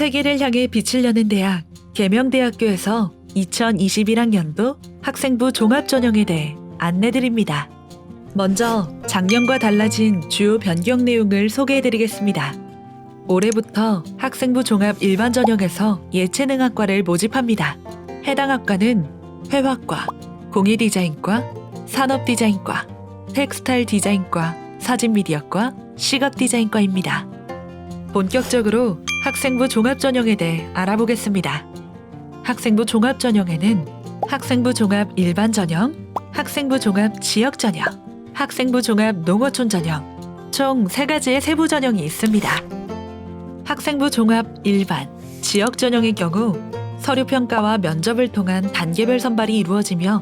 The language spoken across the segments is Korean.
세계를 향해 빛을 여는 대학 계명대학교에서 2021학년도 학생부 종합전형에 대해 안내드립니다. 먼저 작년과 달라진 주요 변경 내용을 소개해드리겠습니다. 올해부터 학생부 종합 일반 전형에서 예체능학과를 모집합니다. 해당 학과는 회화과, 공예디자인과, 산업디자인과, 텍스타일 디자인과, 사진미디어과, 시각디자인과입니다. 본격적으로 학생부 종합전형에 대해 알아보겠습니다. 학생부 종합전형에는 학생부 종합 일반 전형, 학생부 종합 지역 전형, 학생부 종합 농어촌 전형, 총 세 가지의 세부 전형이 있습니다. 학생부 종합 일반, 지역 전형의 경우 서류 평가와 면접을 통한 단계별 선발이 이루어지며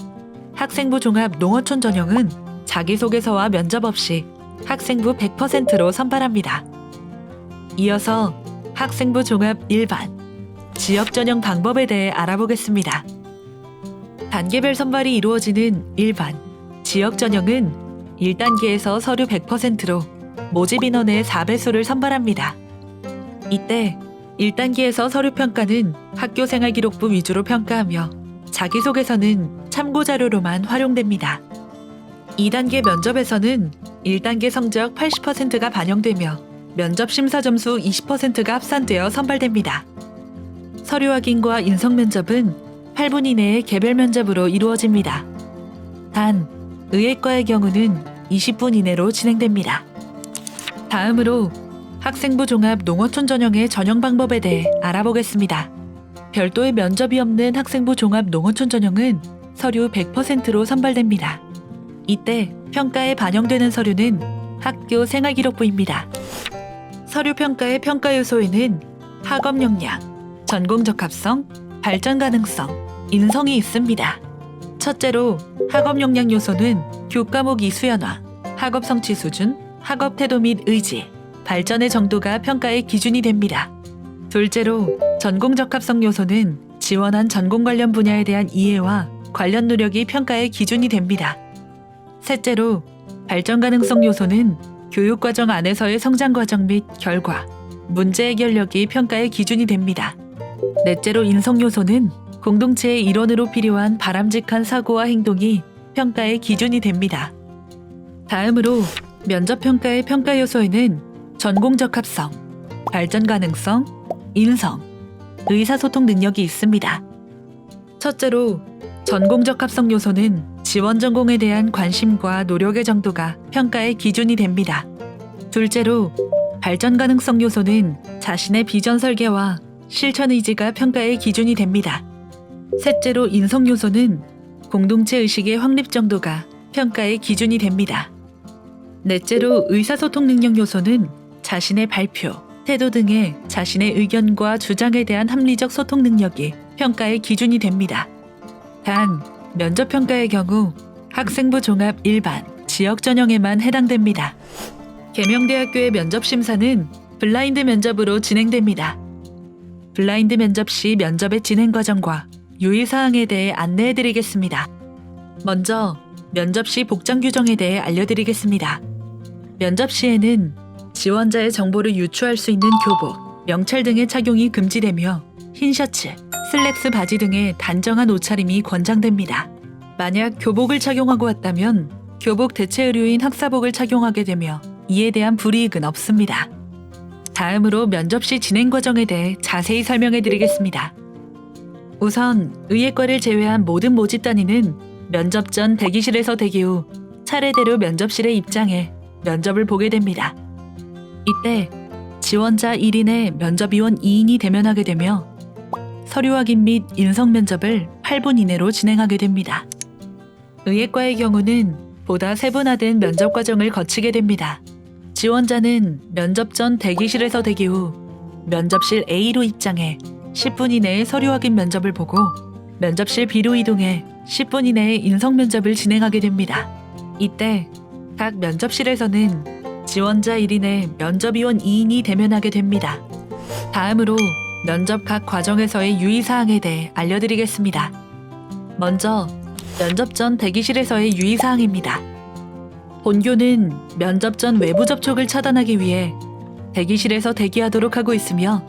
학생부 종합 농어촌 전형은 자기소개서와 면접 없이 학생부 100%로 선발합니다. 이어서 학생부 종합 일반, 지역 전형 방법에 대해 알아보겠습니다. 단계별 선발이 이루어지는 일반, 지역 전형은 1단계에서 서류 100%로 모집 인원의 4배수를 선발합니다. 이때 1단계에서 서류 평가는 학교 생활 기록부 위주로 평가하며 자기소개서는 참고 자료로만 활용됩니다. 2단계 면접에서는 1단계 성적 80%가 반영되며 면접 심사 점수 20%가 합산되어 선발됩니다. 서류 확인과 인성 면접은 8분 이내의 개별 면접으로 이루어집니다. 단, 의예과의 경우는 20분 이내로 진행됩니다. 다음으로 학생부 종합 농어촌 전형의 전형 방법에 대해 알아보겠습니다. 별도의 면접이 없는 학생부 종합 농어촌 전형은 서류 100%로 선발됩니다. 이때 평가에 반영되는 서류는 학교 생활기록부입니다. 서류 평가의 평가 요소에는 학업 역량, 전공 적합성, 발전 가능성, 인성이 있습니다. 첫째로 학업 역량 요소는 교과목 이수연화, 학업 성취 수준, 학업 태도 및 의지, 발전의 정도가 평가의 기준이 됩니다. 둘째로 전공 적합성 요소는 지원한 전공 관련 분야에 대한 이해와 관련 노력이 평가의 기준이 됩니다. 셋째로 발전 가능성 요소는 교육 과정 안에서의 성장 과정 및 결과, 문제 해결력이 평가의 기준이 됩니다. 넷째로 인성 요소는 공동체의 일원으로 필요한 바람직한 사고와 행동이 평가의 기준이 됩니다. 다음으로 면접 평가의 평가 요소에는 전공 적합성, 발전 가능성, 인성, 의사소통 능력이 있습니다. 첫째로 전공 적합성 요소는 지원 전공에 대한 관심과 노력의 정도가 평가의 기준이 됩니다. 둘째로 발전 가능성 요소는 자신의 비전 설계와 실천 의지가 평가의 기준이 됩니다. 셋째로 인성 요소는 공동체 의식의 확립 정도가 평가의 기준이 됩니다. 넷째로 의사소통 능력 요소는 자신의 발표, 태도 등의 자신의 의견과 주장에 대한 합리적 소통 능력이 평가의 기준이 됩니다. 단, 면접 평가의 경우 학생부 종합 일반, 지역 전형에만 해당됩니다. 계명대학교의 면접 심사는 블라인드 면접으로 진행됩니다. 블라인드 면접 시 면접의 진행 과정과 유의 사항에 대해 안내해 드리겠습니다. 먼저 면접 시 복장 규정에 대해 알려드리겠습니다. 면접 시에는 지원자의 정보를 유추할 수 있는 교복, 명찰 등의 착용이 금지되며 흰 셔츠, 슬랙스 바지 등의 단정한 옷차림이 권장됩니다. 만약 교복을 착용하고 왔다면 교복 대체 의류인 학사복을 착용하게 되며 이에 대한 불이익은 없습니다. 다음으로 면접 시 진행 과정에 대해 자세히 설명해 드리겠습니다. 우선 의예과를 제외한 모든 모집 단위는 면접 전 대기실에서 대기 후 차례대로 면접실에 입장해 면접을 보게 됩니다. 이때 지원자 1인에 면접위원 2인이 대면하게 되며 서류 확인 및 인성 면접을 8분 이내로 진행하게 됩니다. 의예과의 경우는 보다 세분화된 면접 과정을 거치게 됩니다. 지원자는 면접 전 대기실에서 대기 후 면접실 A로 입장해 10분 이내에 서류 확인 면접을 보고 면접실 B로 이동해 10분 이내에 인성 면접을 진행하게 됩니다. 이때 각 면접실에서는 지원자 1인에 면접위원 2인이 대면하게 됩니다. 다음으로 면접 각 과정에서의 유의사항에 대해 알려드리겠습니다. 먼저 면접 전 대기실에서의 유의사항입니다. 본교는 면접 전 외부 접촉을 차단하기 위해 대기실에서 대기하도록 하고 있으며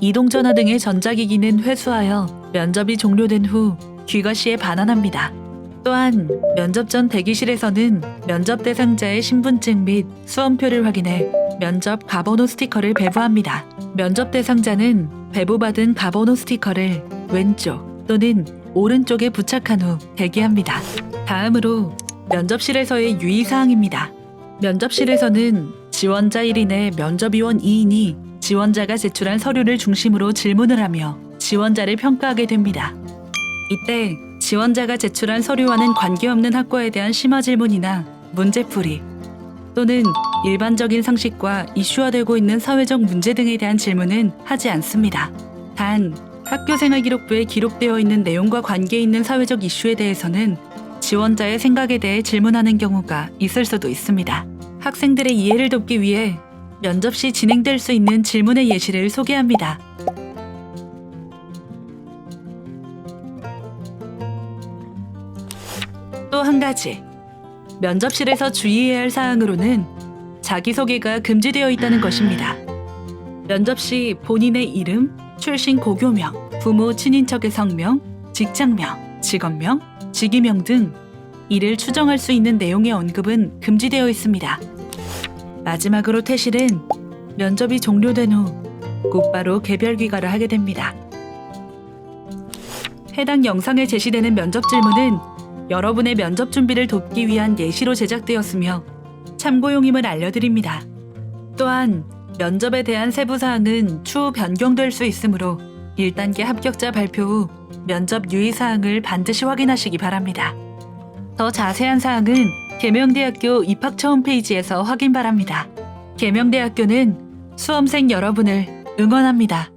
이동 전화 등의 전자기기는 회수하여 면접이 종료된 후 귀가 시에 반환합니다. 또한 면접 전 대기실에서는 면접 대상자의 신분증 및 수험표를 확인해 면접 가번호 스티커를 배부합니다. 면접 대상자는 배부받은 가번호 스티커를 왼쪽 또는 오른쪽에 부착한 후 대기합니다. 다음으로 면접실에서의 유의사항입니다. 면접실에서는 지원자 1인의 면접위원 2인이 지원자가 제출한 서류를 중심으로 질문을 하며 지원자를 평가하게 됩니다. 이때 지원자가 제출한 서류와는 관계없는 학과에 대한 심화 질문이나 문제풀이 또는 일반적인 상식과 이슈화되고 있는 사회적 문제 등에 대한 질문은 하지 않습니다. 단 학교생활 기록부에 기록되어 있는 내용과 관계 있는 사회적 이슈에 대해서는 지원자의 생각에 대해 질문하는 경우가 있을 수도 있습니다. 학생들의 이해를 돕기 위해 면접 시 진행될 수 있는 질문의 예시를 소개합니다. 또 한 가지. 면접실에서 주의해야 할 사항으로는 자기소개가 금지되어 있다는 것입니다. 면접 시 본인의 이름, 출신 고교명, 부모 친인척의 성명, 직장명, 직업명, 직위명 등 이를 추정할 수 있는 내용의 언급은 금지되어 있습니다. 마지막으로 퇴실은 면접이 종료된 후 곧바로 개별 귀가를 하게 됩니다. 해당 영상에 제시되는 면접 질문은 여러분의 면접 준비를 돕기 위한 예시로 제작되었으며 참고용임을 알려드립니다. 또한 면접에 대한 세부 사항은 추후 변경될 수 있으므로 1단계 합격자 발표 후 면접 유의 사항을 반드시 확인하시기 바랍니다. 더 자세한 사항은 계명대학교 입학처 홈페이지에서 확인 바랍니다. 계명대학교는 수험생 여러분을 응원합니다.